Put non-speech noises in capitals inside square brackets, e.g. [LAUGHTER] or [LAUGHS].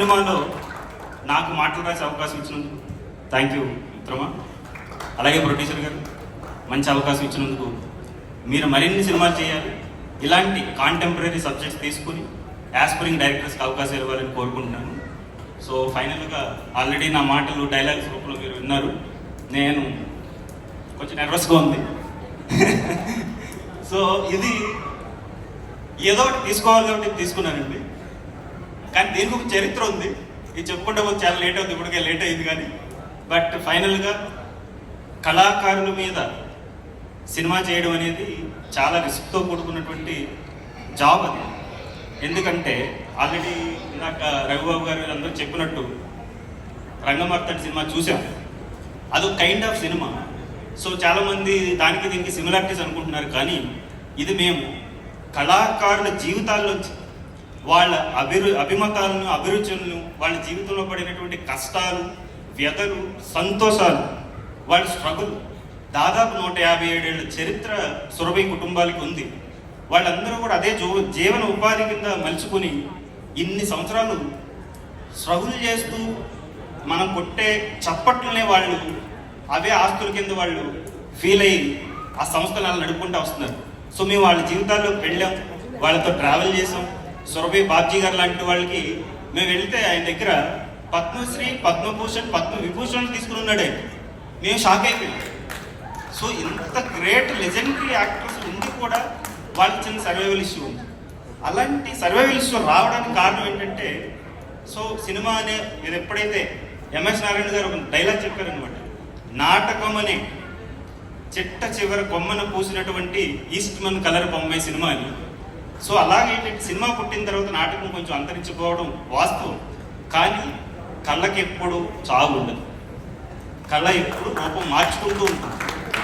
సినిమాలో నాకు మాటలు రాసే అవకాశం ఇచ్చినందుకు థ్యాంక్ యూ మిత్రమా అలాగే ప్రొడ్యూసర్ గారు మంచి అవకాశం ఇచ్చినందుకు మీరు మరిన్ని సినిమాలు చేయాలి. ఇలాంటి కాంటెంపరీ సబ్జెక్ట్స్ తీసుకుని యాస్పరింగ్ డైరెక్టర్స్కి అవకాశాలు ఇవ్వాలని కోరుకుంటున్నాను. సో ఫైనల్గా ఆల్రెడీ నా మాటలు డైలాగ్స్ రూపంలో మీరు విన్నారు. నేను కొంచెం నర్వస్గా ఉంది. [LAUGHS] సో ఇది ఏదో ఒకటి తీసుకోవాలి కాబట్టి తీసుకున్నానండి. కానీ దీనికి ఒక చరిత్ర ఉంది. ఇది చెప్పుకుంటే కొంచెం చాలా లేట్ అవుతుంది ఇప్పటికే లేట్ అయింది కానీ. బట్ ఫైనల్గా కళాకారుల మీద సినిమా చేయడం అనేది చాలా రిస్క్తో కూడుకున్నటువంటి జాబ్ అది. ఎందుకంటే ఆల్రెడీ ఇందాక రఘుబాబు గారు అందరూ చెప్పినట్టు రంగమర్తడి సినిమా చూసాం అదొక కైండ్ ఆఫ్ సినిమా సో చాలామంది దానికి దీనికి సిమిలారిటీస్ అనుకుంటున్నారు కానీ ఇది మేము కళాకారుల జీవితాల్లోంచి వాళ్ళ అభిరు అభిమతాలను అభిరుచులను వాళ్ళ జీవితంలో పడినటువంటి కష్టాలు వ్యధలు సంతోషాలు వాళ్ళ స్ట్రగుల్. దాదాపు నూట యాభై ఏడేళ్ళ చరిత్ర సురభి కుటుంబాలకి ఉంది. వాళ్ళందరూ కూడా అదే జో జీవన ఉపాధి కింద మలుచుకుని ఇన్ని సంవత్సరాలు స్ట్రగుల్ చేస్తూ మనం కొట్టే చప్పట్లనే వాళ్ళు అవే ఆస్తుల కింద వాళ్ళు ఫీల్ అయ్యి ఆ సంస్థలు అలా నడుపుకుంటూ వస్తున్నారు. సో మేము వాళ్ళ జీవితాల్లోకి వెళ్ళాం వాళ్ళతో ట్రావెల్ చేసాం సురభి బాబ్జీ గారు లాంటి వాళ్ళకి మేము వెళితే ఆయన దగ్గర పద్మశ్రీ పద్మభూషణ్ పద్మ విభూషణ్ తీసుకుని ఉన్నాడు మేము షాక్ అయిపోయాం. సో ఇంత గ్రేట్ లెజెండరీ యాక్టర్స్ ఉండి కూడా వాళ్ళు చిన్న సర్వైవల్ ఇష్యూ ఉంది. అలాంటి సర్వైవల్ ఇష్యూ రావడానికి కారణం ఏంటంటే సో సినిమా అనే మీరు ఎప్పుడైతే ఎంఎస్ నారాయణ గారు ఒక డైలాగ్ చెప్పారనమాట నాటకం అనే చిట్ట చివర కొమ్మన పూసినటువంటి ఈస్ట్మన్ కలర్ బొమ్మాయి సినిమా అని సో అలాగే ఏంటంటే సినిమా పుట్టిన తర్వాత నాటకం కొంచెం అంతరించిపోవడం వాస్తవం. కానీ కళ్ళకి ఎప్పుడు చావు ఉండదు. కళ ఎప్పుడు రూపం మార్చుకుంటూ ఉంటుంది.